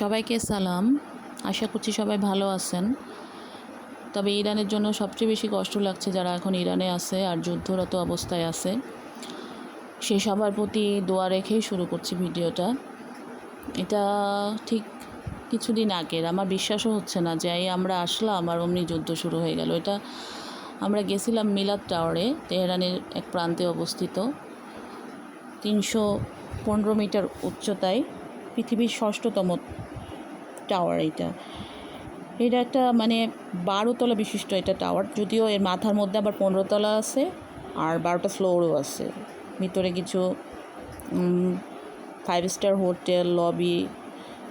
সবাইকে সালাম। আশা করছি সবাই ভালো আছেন। তবে ইরানের জন্য সবচেয়ে বেশি কষ্ট লাগছে যারা এখন ইরানে আছে আর যুদ্ধরত অবস্থায় আছে। সেই সবার প্রতি দোয়া রেখেই শুরু করছি ভিডিওটা। এটা ঠিক কিছুদিন আগের। আমার বিশ্বাসও হচ্ছে না যে এই আমরা আসলাম আর অমনি যুদ্ধ শুরু হয়ে গেল। এটা আমরা গেছিলাম মিলাদ টাওয়ারে, তেহরানের এক প্রান্তে অবস্থিত। তিনশো পনেরো মিটার উচ্চতায় পৃথিবীর ষষ্ঠতম টাওয়ার এটা। এটা একটা মানে বারোতলা বিশিষ্ট এটা টাওয়ার যদিও এর মাথার মধ্যে আবার পনেরো তলা আছে আর বারোটা ফ্লোরও আছে। ভিতরে কিছু five star hotel lobby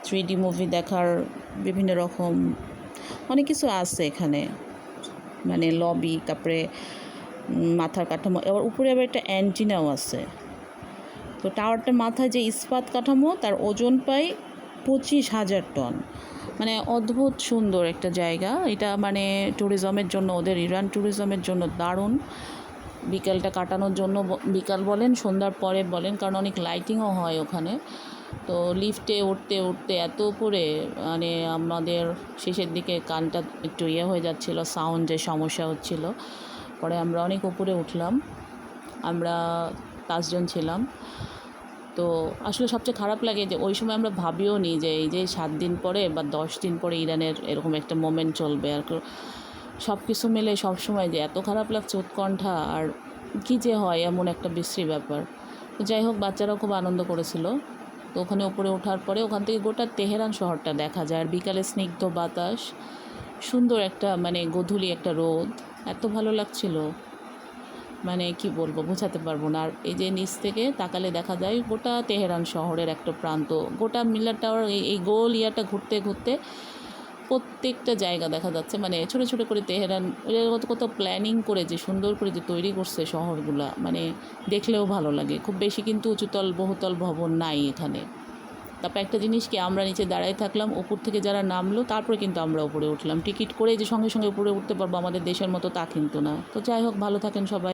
three D movie দেখার বিভিন্ন রকম অনেক কিছু আছে এখানে। মানে লবি তারপরে মাথার কাঠামো এবার উপরে আবার একটা অ্যান্টিনাও আছে। তো টাওয়ারটার মাথায় যে ইস্পাত কাঠামো, তার ওজন প্রায় পঁচিশ হাজার টন। মানে অদ্ভুত সুন্দর একটা জায়গা। এটা মানে ট্যুরিজমের জন্য, ওদের ইরান ট্যুরিজমের জন্য দারুণ। বিকেলটা কাটানোর জন্য বিকাল বলেন, সন্ধ্যার পরে বলেন, কারণ অনেক লাইটিংও হয় ওখানে। তো লিফটে উঠতে উঠতে এত উপরে মানে আমাদের শেষের দিকে কানটা একটু ইয়ে হয়ে যাচ্ছিল সাউন্ডের সমস্যা হচ্ছিল। পরে আমরা অনেক উপরে উঠলাম। আমরা পাঁচজন ছিলাম। তো আসলে সবচেয়ে খারাপ লাগে যে ওই সময় আমরা ভাবিও নি যে এই যে সাত দিন পরে বা দশ দিন পরে ইরানের এরকম একটা মোমেন্ট চলবে আর সব কিছু মিলে সব সময় যে এত খারাপ লাগছে উৎকণ্ঠা আর কী যে হয় এমন একটা বিশ্রী ব্যাপার। তো যাই হোক, বাচ্চারাও খুব আনন্দ করেছিল। তো ওখানে উপরে ওঠার পরে ওখান থেকে গোটা তেহরান শহরটা দেখা যায় আর বিকালে স্নিগ্ধ বাতাস, সুন্দর একটা মানে গধূলি একটা রোদ, এত ভালো লাগছিল। মানে কি বলব বোঝাতে পারব না। আর এই যে নিচ থেকে তাকালে দেখা যায় গোটা তেহরান শহরের একটা প্রান্ত। গোটা মিলার টাওয়ার, এই গোল ইয়াটা ঘুরতে ঘুরতে প্রত্যেকটা জায়গা দেখা যাচ্ছে। মানে ছোটো ছোটো করে তেহরান কত কত প্ল্যানিং করে যে সুন্দর করে যে তৈরি করছে শহরগুলা। মানে দেখলেও ভালো লাগে। খুব বেশি কিন্তু উঁচুতল, বহুতল ভবন নাই এখানে। তারপর একটা জিনিস কি, আমরা নিচে দাঁড়ায় থাকলাম উপর থেকে যারা নামলো, তারপরে কিন্তু আমরা উপরে উঠলাম। টিকিট করে যে সঙ্গে সঙ্গে উপরে উঠতে পারব, আমাদের দেশের মতো তা কিন্তু না। তো যাই হোক, ভালো থাকেন সবাই।